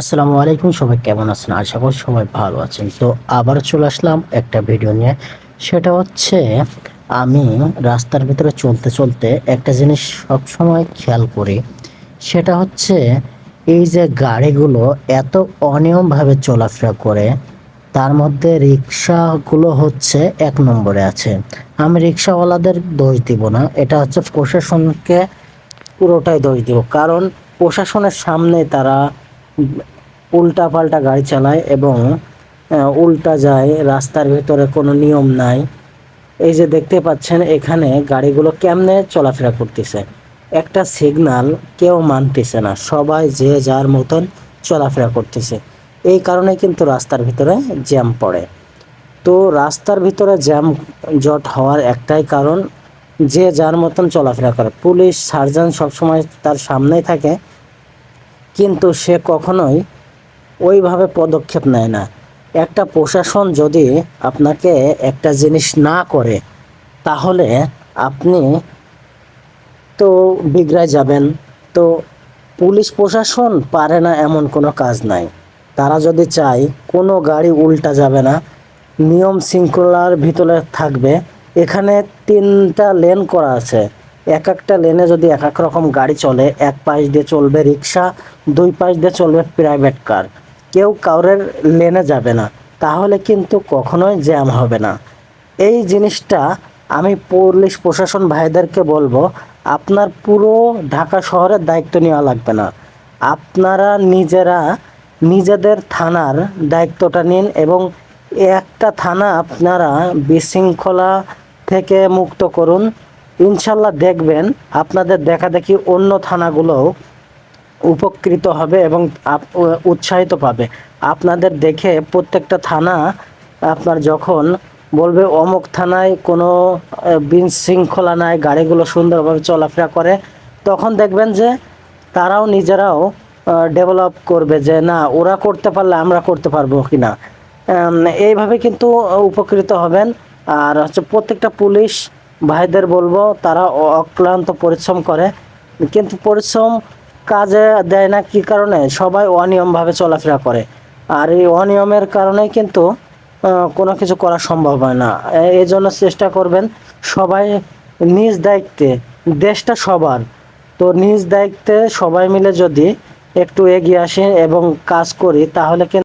আসসালামু আলাইকুম, সবাই কেমন আছেন? আশা করি সবাই ভালো আছেন। তো আবার চলে আসলাম একটা ভিডিও নিয়ে। সেটা হচ্ছে, আমি রাস্তার ভিতরে চলতে চলতে একটা জিনিস সবসময় খেয়াল করি। সেটা হচ্ছে, এই যে গাড়িগুলো এত অনিয়মভাবে চলাফেরা করে, তার মধ্যে রিক্সাগুলো হচ্ছে এক নম্বরে আছে। আমি রিক্সাওয়ালাদের দোষ দিব না, এটা হচ্ছে প্রশাসনকে পুরোটাই দোষ দিব। কারণ প্রশাসনের সামনে তারা উল্টা পাল্টা গাড়ি চালায় এবং উল্টা যায়, রাস্তার ভেতরে কোনো নিয়ম নাই। এই যে দেখতে পাচ্ছেন, এখানে গাড়িগুলো কেমনে চলাফেরা করতেছে। একটা সিগন্যাল কেউ মানতেছে না, সবাই যে যার মতন চলাফেরা করতেছে। এই কারণে কিন্তু রাস্তার ভিতরে জ্যাম পড়ে। তো রাস্তার ভিতরে জ্যাম জট হওয়ার একটাই কারণ, যে যার মতন চলাফেরা করে। পুলিশ সার্জন সবসময় তার সামনেই থাকে। কিন্তু সে কখনোই ওইভাবে পদক্ষেপ নেয় না। একটা প্রশাসন যদি আপনাকে একটা জিনিস না করে, তাহলে আপনি তো বিগড়ায় যাবেন। তো পুলিশ প্রশাসন পারে না এমন কোনো কাজ নাই। তারা যদি চায় কোনো গাড়ি উল্টা যাবে না, নিয়ম শৃঙ্খলার ভিতরে থাকবে। এখানে তিনটা লেন করা আছে। এক একটা লেনে যদি এক এক রকম গাড়ি চলে, এক পাশ দিয়ে চলবে রিক্সা, দুই পাশ দিয়ে চলবে প্রাইভেট কার কেউ কাউরের লেনে যাবে না, তাহলে কিন্তু কখনোই জ্যাম হবে না। এই জিনিসটা আমি পুলিশ প্রশাসন ভাইদেরকে বলব, আপনার পুরো ঢাকা শহরের দায়িত্ব নেওয়া লাগবে না। আপনারা নিজেরা নিজেদের থানার দায়িত্বটা নিন এবং একটা থানা আপনারা বিশৃঙ্খলা থেকে মুক্ত করুন। ইনশাল্লাহ দেখবেন আপনাদের দেখা দেখি অন্য থানাগুলোও উপকৃত হবে এবং উৎসাহিত পাবে। আপনাদের দেখে প্রত্যেকটা থানা আপনার যখন বলবে, অমুক থানায় কোনো বিশৃঙ্খলা নাই, গাড়িগুলো সুন্দরভাবে চলাফেরা করে, তখন দেখবেন যে তারাও নিজেরাও ডেভেলপ করবে যে না, ওরা করতে পারলে আমরা করতে পারব কি না এইভাবে কিন্তু উপকৃত হবেন। আর হচ্ছে প্রত্যেকটা পুলিশ ভাইদের বলব, তারা অক্লান্ত পরিশ্রম করে। কিন্তু পরিশ্রম কাজে দেয় না, কি কারণে? সবাই অনিয়মভাবে চলাফেরা করে। আর এই অনিয়মের কারণেই কিন্তু কোনো কিছু করা সম্ভব হয় না। এই জন্য চেষ্টা করবেন সবাই নিজ দায়িত্বে, দেশটা সবার। তো নিজ দায়িত্বে সবাই মিলে যদি একটু এগিয়ে আসি এবং কাজ করি, তাহলে কিন্তু